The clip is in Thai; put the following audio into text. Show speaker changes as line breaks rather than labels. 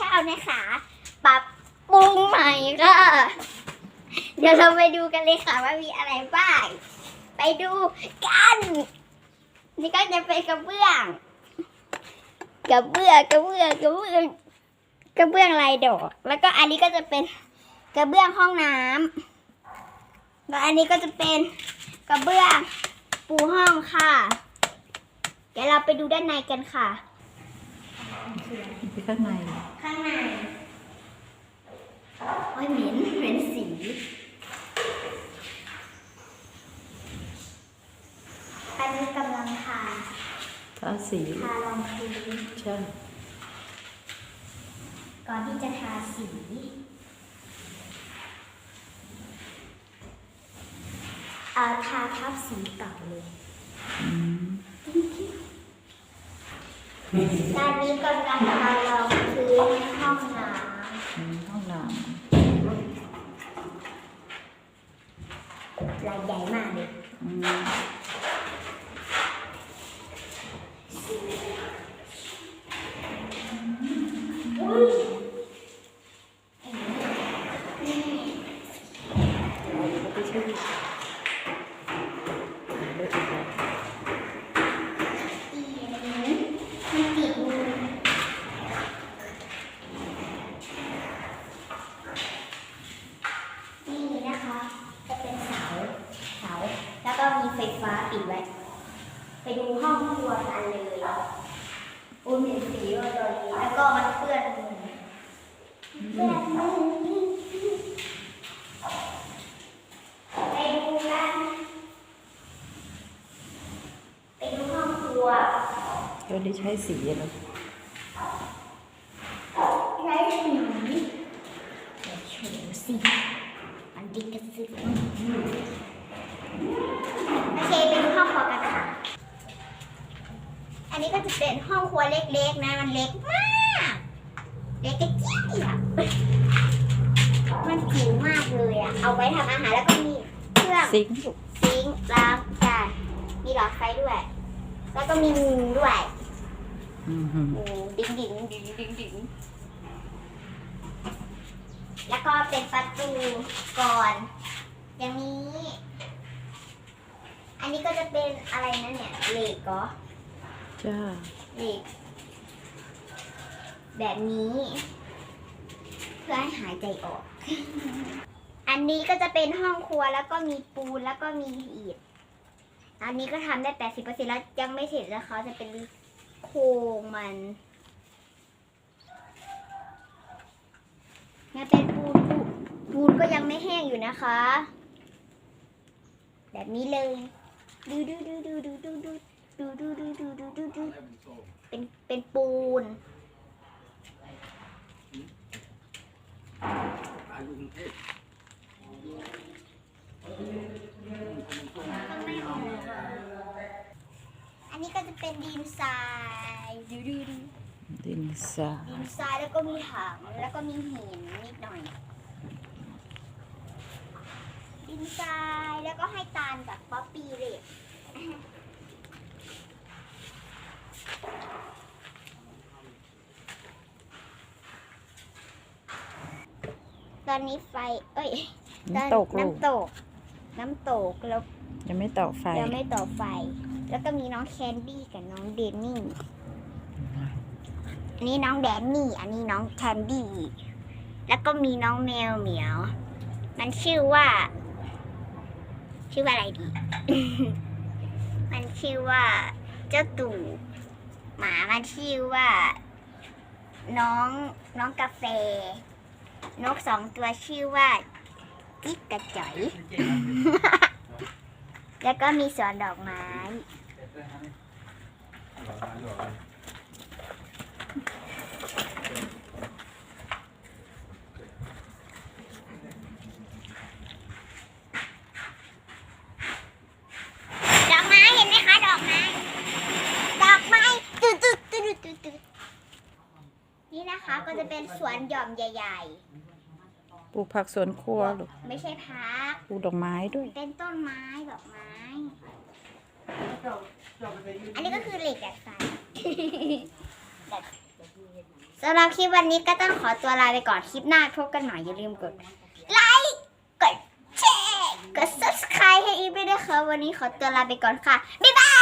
รีวิวห้องเช่านะคะปรับปรุงใหม่ก็เดี๋ยวเราไปดูกันเลยค่ะว่ามีอะไรบ้าง ไปดูกัน นี่ก็จะเป็นกระเบื้องกระเบื้องกระเบื้องกระเบื้องกระเบื้องลายดอก แล้วก็อันนี้ก็จะเป็นกระเบื้องห้องน้ำแล้วอันนี้ก็จะเป็นกระเบื้องปูห้องค่ะ เดี๋ยวเราไปดูด้านในกันค่ะ
ที่ข้างใน
ข้างในโอ้ยเหม็นเหม็นสีอันนี้กำลังทา
ทาสี
ทารองพื้น
ใช่
ก่อนที่จะทาสีเอาทาทับสีเก่าเลย
อืม
ด้านนี้กำลังทารองพื้นในห้องน้
อืมห้องน้ำ
ลายใหญ่มากเลยำ
อืม
นี่
ไปช่วยเลือกอีกแล้ว
อีนี้มันติดมือนี่นะคะ จะเป็นเสา เสา แล้วก็มี ไฟฟ้าปิดไว้ ไปดูห้องครัวกันเลยอุ้มเห็นสีว่าตัวนี้แล้วก็มันเปื้อนมือเปื้อนมือไปดูกัน ไปดูห้องครัว
ก็ได้ใช้สีแล้ว
ใช้สีเดี๋ยวโชว์สิมันดิกระซึกโอ เคไปดูห้องครัวกันค่ะ อันนี้ก็จะเป็นห้องครัวเล็กๆนะ มันเล็กมาก เล็กกระจิ๊บอะมันจิ๋วมากเลยอะ เอาไว้ทำอาหารแล้วก็มีเครื่อง
ซิงค์ลูก
ซิงค์ล้างจาน มีหลอดไฟด้วย แล้วก็มีมุงด้วย
อืมหืม
โอ้ดิ่งดิ่งดิ่งดิ่งดิ่งแล้วก็เป็นประตูก่อนอย่างนี้อั นนี้ก็จะเป็นอะไรนะเนี่ยเหล็กเหรอ
จ้า
เหล็กแบบนี้ เพื่อให้หายใจออก อันนี้ก็จะเป็นห้องครัวแล้วก็มีปูนแล้วก็มีอิฐอันนี้ก็ทำได้แปดสิบเปอร์เซ็นแล้วยังไม่เสร็จนะคะจะเป็นโครงมันยังเป็นปูนปูปูนก็ยังไม่แห้งอยู่นะคะ แบบนี้เลย ดูดูดูดูดูดูดูดูดูดูดูดูดูดูเป็นเป็นปูนอันนี้ก็จะเป็นดินทรายดูดูดู
ดินสา
ดินทรายแล้วก็มีถังแล้วก็มีหินนิดหน่อยดินทรายแล้วก็ให้ตาลกับป๊อปปี้เลย ตอนนี้ไฟ เอ้ย
น้ำตกลูก
น้ำตก น้ำตกแล้ว
ยังไม่ต่อไฟ
ยังไม่ต่อไฟ แล้วก็มีน้องแคนดี้กับน้องเดนนี่อันนี้น้องแดนนี่ อันนี้น้องแคนดี้ แล้วก็มีน้องแมวเหมียว มันชื่อว่า ชื่อว่าอะไรดี มันชื่อว่าเจ้าตู่ หมา มันชื่อว่า น้องน้องกาแฟ นกสองตัวชื่อว่าจิ๊กกระจ๋อย แล้วก็มีสวนดอกไม้ ดอกไม้เห็นไหมคะ ดอกไม้ ดอกไม้ตุ๊ดตุ๊ดตุ๊ดตุ๊ดตุ๊ด นี่นะคะก็จะเป็นสวนหย่อมใหญ่
ปลูกผักสวนครัวลูก
ๆ ไม่ใช่พัก
ปลูกดอกไม้ด้วย
เป็นต้นไม้ดอกไม้ อันนี้ก็คือเหล็กดัดฟันดัดสำหรับคลิปวันนี้ก็ต้องขอตัวลาไปก่อนคลิปหน้าพบกันใหม่อย่าลืมกดไลค์กดแชร์กด subscribe ให้อีฟด้วยนะคะวันนี้ขอตัวลาไปก่อนค่ะ บ๊ายบาย